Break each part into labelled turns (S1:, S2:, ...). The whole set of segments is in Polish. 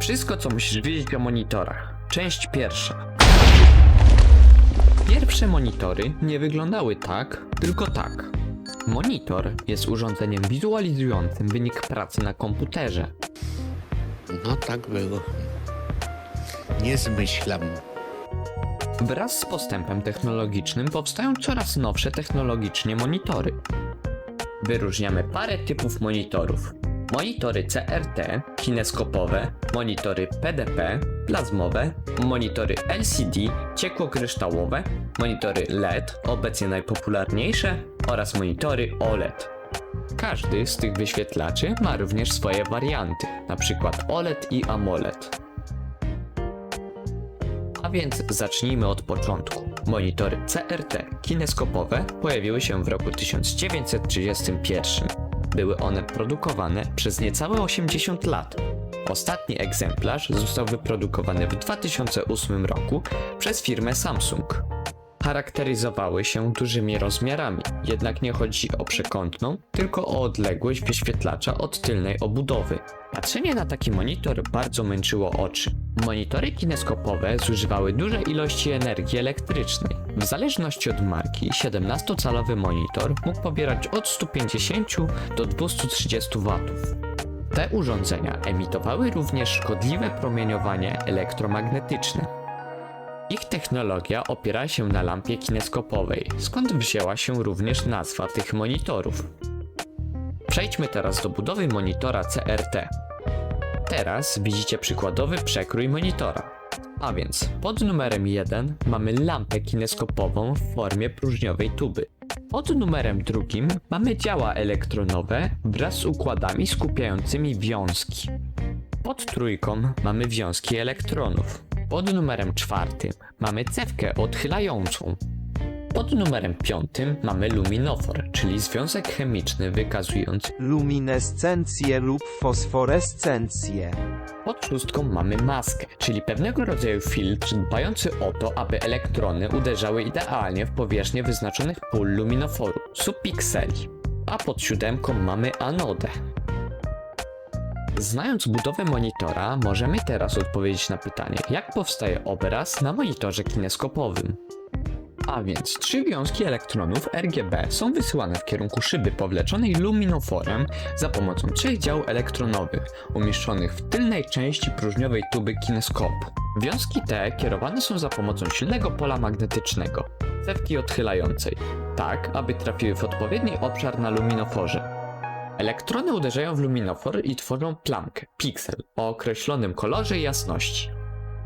S1: Wszystko, co musisz wiedzieć o monitorach. Część pierwsza. Pierwsze monitory nie wyglądały tak, tylko tak. Monitor jest urządzeniem wizualizującym wynik pracy na komputerze.
S2: No tak było. Nie zmyślam.
S1: Wraz z postępem technologicznym powstają coraz nowsze technologicznie monitory. Wyróżniamy parę typów monitorów. Monitory CRT, kineskopowe, monitory PDP, plazmowe, monitory LCD, ciekłokryształowe, monitory LED, obecnie najpopularniejsze, oraz monitory OLED. Każdy z tych wyświetlaczy ma również swoje warianty, np. OLED i AMOLED. A więc zacznijmy od początku. Monitory CRT kineskopowe pojawiły się w roku 1931. Były one produkowane przez niecałe 80 lat. Ostatni egzemplarz został wyprodukowany w 2008 roku przez firmę Samsung. Charakteryzowały się dużymi rozmiarami, jednak nie chodzi o przekątną, tylko o odległość wyświetlacza od tylnej obudowy. Patrzenie na taki monitor bardzo męczyło oczy. Monitory kineskopowe zużywały duże ilości energii elektrycznej. W zależności od marki, 17-calowy monitor mógł pobierać od 150 do 230 W. Te urządzenia emitowały również szkodliwe promieniowanie elektromagnetyczne. Ich technologia opiera się na lampie kineskopowej, skąd wzięła się również nazwa tych monitorów. Przejdźmy teraz do budowy monitora CRT. Teraz widzicie przykładowy przekrój monitora. A więc pod numerem 1 mamy lampę kineskopową w formie próżniowej tuby. Pod numerem drugim mamy działa elektronowe wraz z układami skupiającymi wiązki. Pod trójką mamy wiązki elektronów. Pod numerem czwartym mamy cewkę odchylającą. Pod numerem piątym mamy luminofor, czyli związek chemiczny wykazujący.
S3: luminescencję lub fosforescencję.
S1: Pod szóstką mamy maskę, czyli pewnego rodzaju filtr dbający o to, aby elektrony uderzały idealnie w powierzchnię wyznaczonych pól luminoforu, subpikseli. A pod siódemką mamy anodę. Znając budowę monitora, możemy teraz odpowiedzieć na pytanie, jak powstaje obraz na monitorze kineskopowym. A więc trzy wiązki elektronów RGB są wysyłane w kierunku szyby powleczonej luminoforem za pomocą trzech dział elektronowych umieszczonych w tylnej części próżniowej tuby kineskopu. Wiązki te kierowane są za pomocą silnego pola magnetycznego, cewki odchylającej, tak aby trafiły w odpowiedni obszar na luminoforze. Elektrony uderzają w luminofor i tworzą plamkę, piksel, o określonym kolorze i jasności.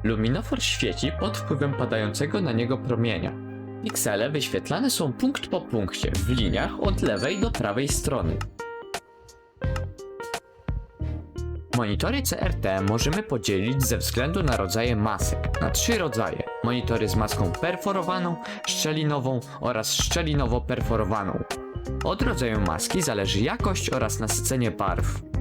S1: Luminofor świeci pod wpływem padającego na niego promienia. Piksele wyświetlane są punkt po punkcie, w liniach od lewej do prawej strony. Monitory CRT możemy podzielić ze względu na rodzaje masek na trzy rodzaje. Monitory z maską perforowaną, szczelinową oraz szczelinowo-perforowaną. Od rodzaju maski zależy jakość oraz nasycenie barw.